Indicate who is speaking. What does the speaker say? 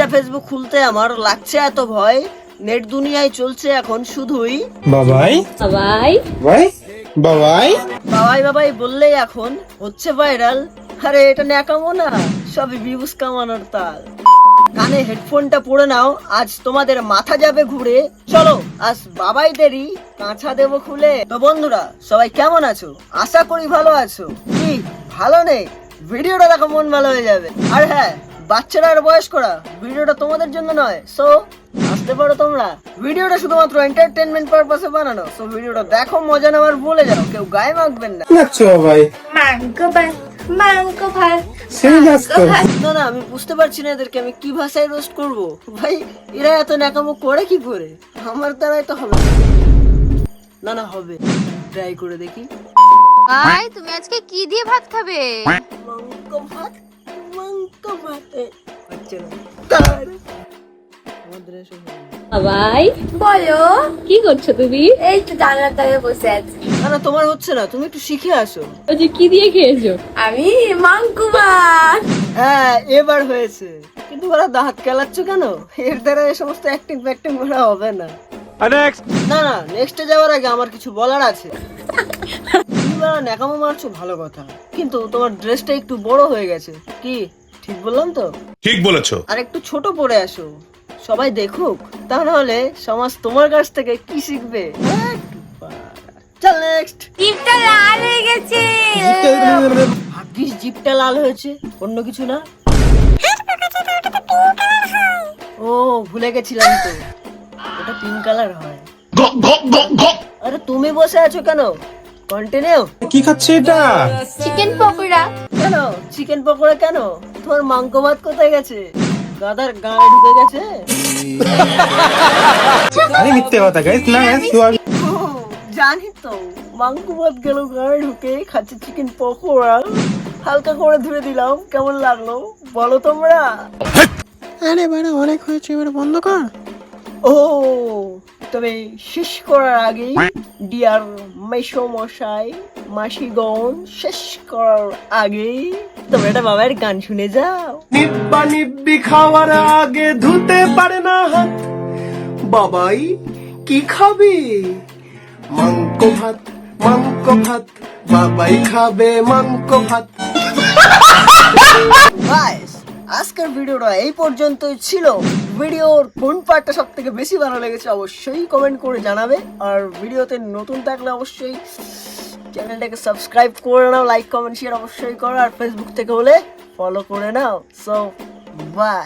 Speaker 1: Insta Facebook খুলতে আমার লাগছে এত ভয়। নেট দুনিয়ায় চলছে এখন শুধুই।
Speaker 2: বাবাই।
Speaker 3: সবাই
Speaker 2: বাই বাবাই।
Speaker 1: বাবাই বাবাই বললেই এখন হচ্ছে ভাইরাল আরে এটা ন্যাকামো না সবই ভিউজ কামানোর তাল। কানে হেডফোনটা পরে নাও আজ তোমাদের মাথা যাবে ঘুরে। চলো আজ বাবাই দেরি কাঁচা দেবো খুলে। তো বন্ধুরা সবাই কেমন আছো? আশা করি ভালো আছো। কি ভালো নেই? ভিডিওটা দেখো মন ভালো হয়ে যাবে। আর হ্যাঁ বাচ্চারা আর বয়স করা ভিডিওটা তোমাদের জন্য নয়। সো আসতে পারো তোমরা। ভিডিওটা শুধুমাত্র এন্টারটেনমেন্ট পারপাসে বানানো। সো ভিডিওটা দেখো মজা নেওয়ার ভুলে যাও। কেউ গায়ে মাখবেন না।
Speaker 3: ভাত মাংস ভাত
Speaker 1: না না আমি বুঝতে পারছি না এদেরকে। আমি কি ভাষায় রোস্ট করব? ভাই এরা এত ন্যাকামো করে কি করে? আমার দ্বারাই তো হবে। না। না না হবে। ট্রাই করে দেখি।
Speaker 4: ভাই তুমি আজকে কি দিয়ে ভাত খাবে?
Speaker 1: মাংক ভাত? না।
Speaker 3: সবাই
Speaker 5: বলো।
Speaker 3: কি করছ তুমি?
Speaker 5: এই তো জানলার ধারে বসে আছি।
Speaker 1: না তোমার হচ্ছে না তুমি একটু শিখে আসো।
Speaker 3: ওই যে কি দিয়ে খেয়েছো?
Speaker 5: আমি মাংকুমার।
Speaker 1: হ্যাঁ এবার হয়েছে। কিন্তু ওরা দাঁত কেলাচ্ছ কেন? এর দ্বারা এই সমস্ত অ্যাক্টিং ফ্যাক্টিং করা হবে না। না না নেক্সটে যাওয়ার আগে আমার কিছু বলার আছে। তুমি ন্যাকামো মারছো ভালো কথা। কিন্তু তোমার ড্রেসটা একটু বড় হয়ে গেছে। কি? ঠিক বললাম তো?
Speaker 6: ঠিক বলেছ।
Speaker 1: আর একটু ছোট পরে আসো। সবাই দেখুক তাহলে সমাজ তোমার কাছ থেকে কি শিখবে? চল নেক্সট
Speaker 5: জিপটা লাল হয়ে গেছে।
Speaker 1: ভাগ্যিস জিপটা লাল হয়েছে অন্য কিছু না? ও ভুলে গেছিলাম তো। ওটা পিঙ্ক কালার হয়। আরে তুমি বসে আছো কেন? কন্টিনিউ
Speaker 2: কি খাচ্ছে এটা?
Speaker 4: চিকেন পকোড়া।
Speaker 1: কেন? চিকেন পকোড়া কেন? তোমার মাংস ভাত কোথায় গেছে? গাদার গায়ে ঢুকে গেছে?
Speaker 2: আরে মিথ্যে কথা গাইস না are-
Speaker 1: জানি তো মাংস ভাত গেল গায়ে ঢুকে খাচ্ছে চিকেন পকোড়া। হালকা করে ধুয়ে দিলাম কেমন লাগল? বলো তোমরা।
Speaker 7: আরে বাড়া অনেক হয়েছে এবার বন্ধ কর।
Speaker 1: ও তবে শেষ করার আগেই ডিয়ার মেশো মশাই মাসিগণ শেষ করার আগেই তোমরা একটা বাবার গান শুনে যাও।
Speaker 8: নিব্বা নিব্বি খাওয়ার আগে ধুতে পারে না হাত। বাবাই কি খাবি? মাংক ভাত মাংক ভাত। বাবাই খাবে মাংক ভাত।
Speaker 1: গাইস আজকের ভিডিওটা এই পর্যন্তই ছিল। ভিডিওর কোন পার্টটা সব থেকে বেশি ভালো লেগেছে অবশ্যই কমেন্ট করে জানাবে। আর ভিডিওতে নতুন থাকলে অবশ্যই চ্যানেলটাকে সাবস্ক্রাইব করে নাও লাইক কমেন্ট শেয়ার অবশ্যই করো, আর ফেসবুক থেকে হলে ফলো করে নাও। So by